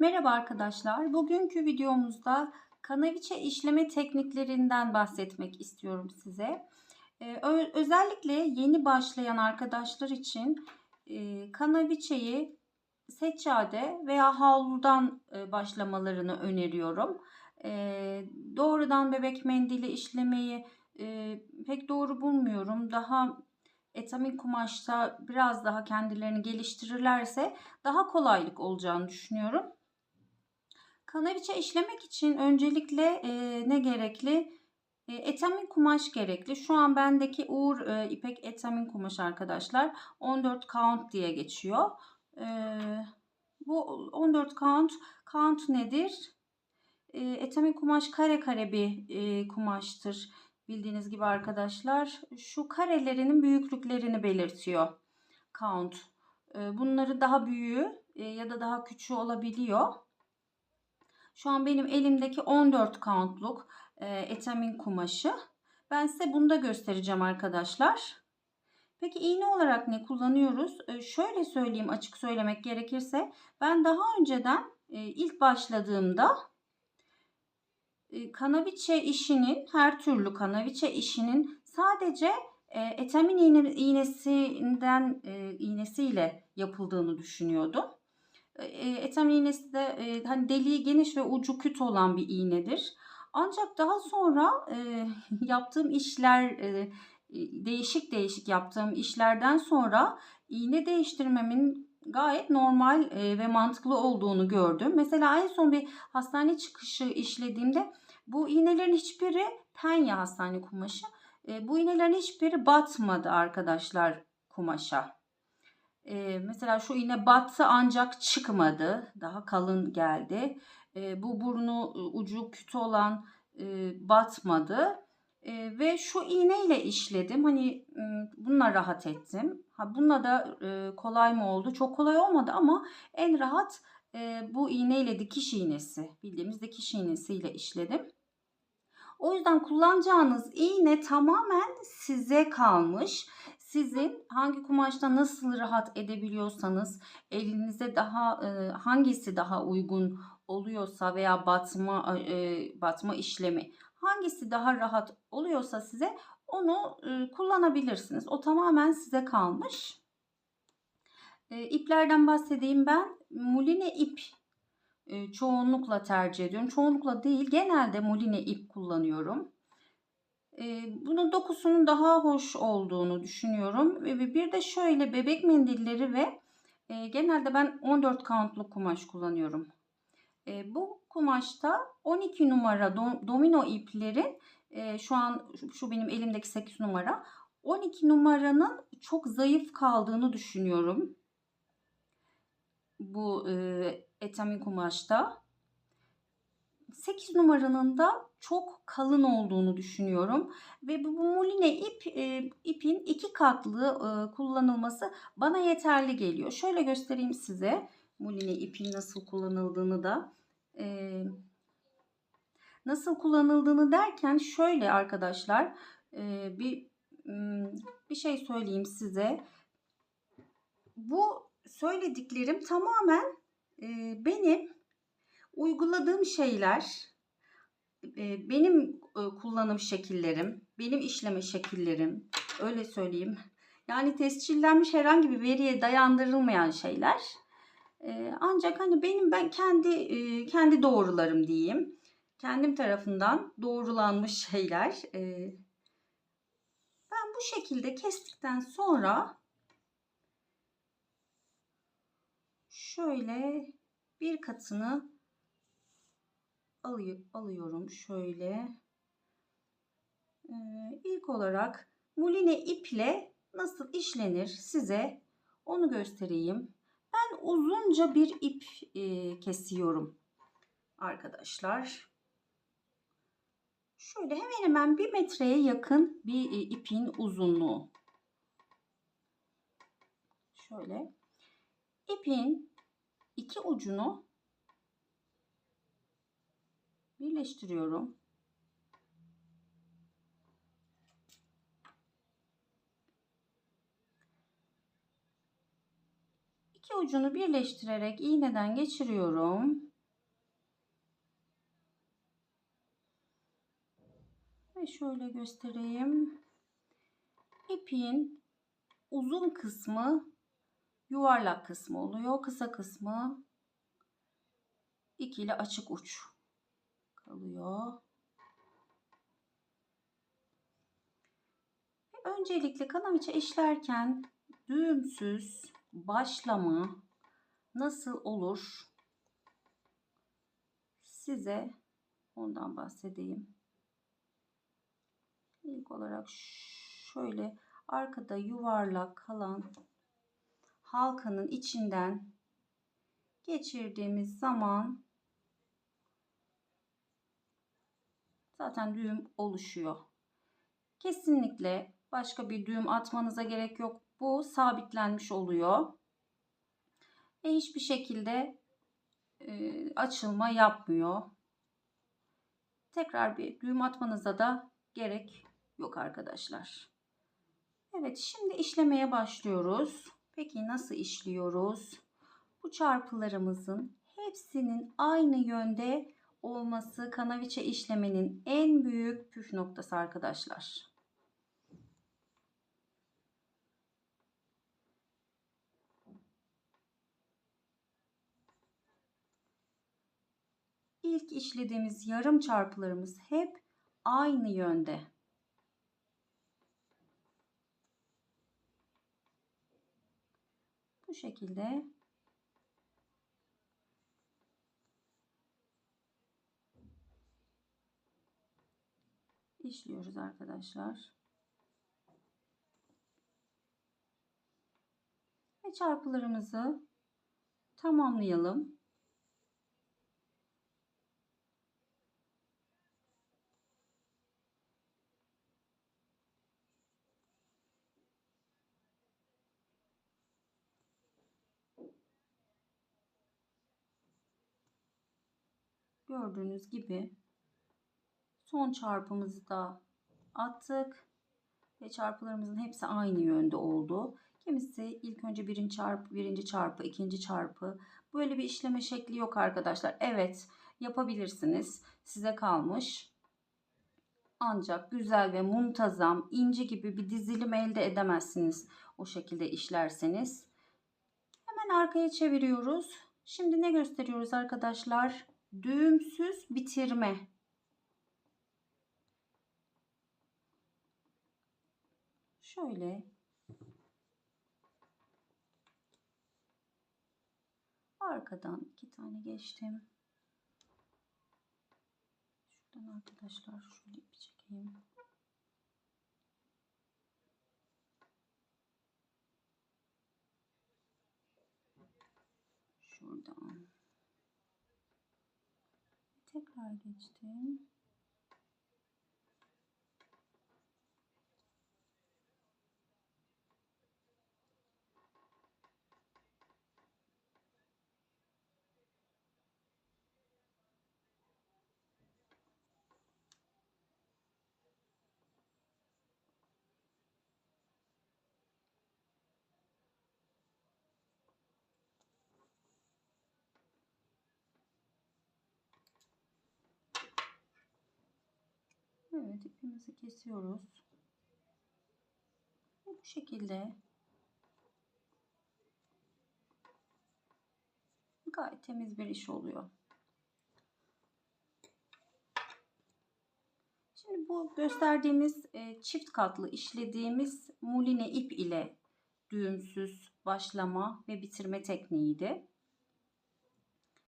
Merhaba arkadaşlar. Bugünkü videomuzda kanaviçe işleme tekniklerinden bahsetmek istiyorum size. Ee, özellikle yeni başlayan arkadaşlar için e, kanaviçeyi seccade veya havludan e, başlamalarını öneriyorum. E, doğrudan bebek mendili işlemeyi e, pek doğru bulmuyorum. Daha etamin kumaşta biraz daha kendilerini geliştirirlerse daha kolaylık olacağını düşünüyorum. Kanaviçe işlemek için öncelikle e, ne gerekli? E, etamin kumaş gerekli. Şu an bendeki Uğur e, ipek etamin kumaş arkadaşlar. 14 count diye geçiyor. E, bu 14 count count nedir? E, etamin kumaş kare kare bir e, kumaştır. Bildiğiniz gibi arkadaşlar şu karelerinin büyüklüklerini belirtiyor count. E, bunları daha büyüğü e, ya da daha küçüğü olabiliyor. Şu an benim elimdeki 14 countluk e, etamin kumaşı. Ben size bunu da göstereceğim arkadaşlar. Peki iğne olarak ne kullanıyoruz? E, şöyle söyleyeyim açık söylemek gerekirse. Ben daha önceden e, ilk başladığımda e, kanaviçe işinin her türlü kanaviçe işinin sadece e, etamin iğne, iğnesinden e, iğnesiyle yapıldığını düşünüyordum. E, etamin iğnesi de e, hani deliği geniş ve ucu küt olan bir iğnedir. Ancak daha sonra e, yaptığım işler e, değişik değişik yaptığım işlerden sonra iğne değiştirmemin gayet normal ve mantıklı olduğunu gördüm. Mesela en son bir hastane çıkışı işlediğimde bu iğnelerin hiçbiri penye hastane kumaşı. Bu iğnelerin hiçbiri batmadı arkadaşlar kumaşa. E, mesela şu iğne battı ancak çıkmadı. Daha kalın geldi. E, bu burnu ucu kötü olan e, batmadı. E, ve şu iğne ile işledim. Hani bununla rahat ettim. Ha, bununla da e, kolay mı oldu? Çok kolay olmadı ama en rahat e, bu iğne ile dikiş iğnesi. Bildiğimiz dikiş iğnesiyle işledim. O yüzden kullanacağınız iğne tamamen size kalmış. Sizin hangi kumaşta nasıl rahat edebiliyorsanız, elinize daha e, hangisi daha uygun oluyorsa veya batma e, batma işlemi hangisi daha rahat oluyorsa size onu e, kullanabilirsiniz. O tamamen size kalmış. E, iplerden bahsedeyim ben. Muline ip e, çoğunlukla tercih ediyorum. Çoğunlukla değil, genelde muline ip kullanıyorum. Bunun dokusunun daha hoş olduğunu düşünüyorum. Bir de şöyle bebek mendilleri ve genelde ben 14 countluk kumaş kullanıyorum. Bu kumaşta 12 numara do, domino iplerin şu an şu benim elimdeki 8 numara 12 numaranın çok zayıf kaldığını düşünüyorum. Bu etamin kumaşta. 8 numaranın da çok kalın olduğunu düşünüyorum. Ve bu, muline ip e, ipin iki katlı e, kullanılması bana yeterli geliyor. Şöyle göstereyim size muline ipin nasıl kullanıldığını da. E, nasıl kullanıldığını derken şöyle arkadaşlar e, bir bir şey söyleyeyim size. Bu söylediklerim tamamen e, uyguladığım şeyler, e, benim e, kullanım şekillerim, benim işleme şekillerim, öyle söyleyeyim. Yani tescillenmiş herhangi bir veriye dayandırılmayan şeyler. E, ancak hani benim ben kendi kendi doğrularım diyeyim. Kendim tarafından doğrulanmış şeyler. Ben bu şekilde kestikten sonra şöyle bir katını alıyorum şöyle. Ee, ilk olarak muline iple nasıl işlenir size onu göstereyim. Ben uzunca bir ip e, kesiyorum arkadaşlar. Şöyle hemen hemen bir metreye yakın bir e, ipin uzunluğu. Şöyle ipin iki ucunu birleştiriyorum. İki ucunu birleştirerek iğneden geçiriyorum. Ve şöyle göstereyim. İpin uzun kısmı yuvarlak kısmı oluyor. Kısa kısmı ikili açık uç kalıyor. Öncelikle kanaviçe işlerken düğümsüz başlama nasıl olur? Size ondan bahsedeyim. İlk olarak şöyle arkada yuvarlak kalan halkanın içinden geçirdiğimiz zaman zaten düğüm oluşuyor. Kesinlikle başka bir düğüm atmanıza gerek yok. Bu sabitlenmiş oluyor. Ve hiçbir şekilde e, açılma yapmıyor. Tekrar bir düğüm atmanıza da gerek yok arkadaşlar. Evet şimdi işlemeye başlıyoruz. Peki nasıl işliyoruz? Bu çarpılarımızın hepsinin aynı yönde olması kanaviçe işlemenin en büyük püf noktası arkadaşlar. İlk işlediğimiz yarım çarpılarımız hep aynı yönde. Bu şekilde işliyoruz arkadaşlar. Ve çarpılarımızı tamamlayalım. Gördüğünüz gibi son çarpımızı da attık ve çarpılarımızın hepsi aynı yönde oldu. Kimisi ilk önce birinci çarpı, birinci çarpı, ikinci çarpı. Böyle bir işleme şekli yok arkadaşlar. Evet yapabilirsiniz. Size kalmış. Ancak güzel ve muntazam, ince gibi bir dizilim elde edemezsiniz. O şekilde işlerseniz. Hemen arkaya çeviriyoruz. Şimdi ne gösteriyoruz arkadaşlar? Düğümsüz bitirme. Şöyle arkadan iki tane geçtim. Şuradan arkadaşlar şöyle bir çekeyim. Şuradan. Tekrar geçtim. Evet ipimizi kesiyoruz. Bu şekilde gayet temiz bir iş oluyor. Şimdi bu gösterdiğimiz e, çift katlı işlediğimiz muline ip ile düğümsüz başlama ve bitirme tekniğiydi.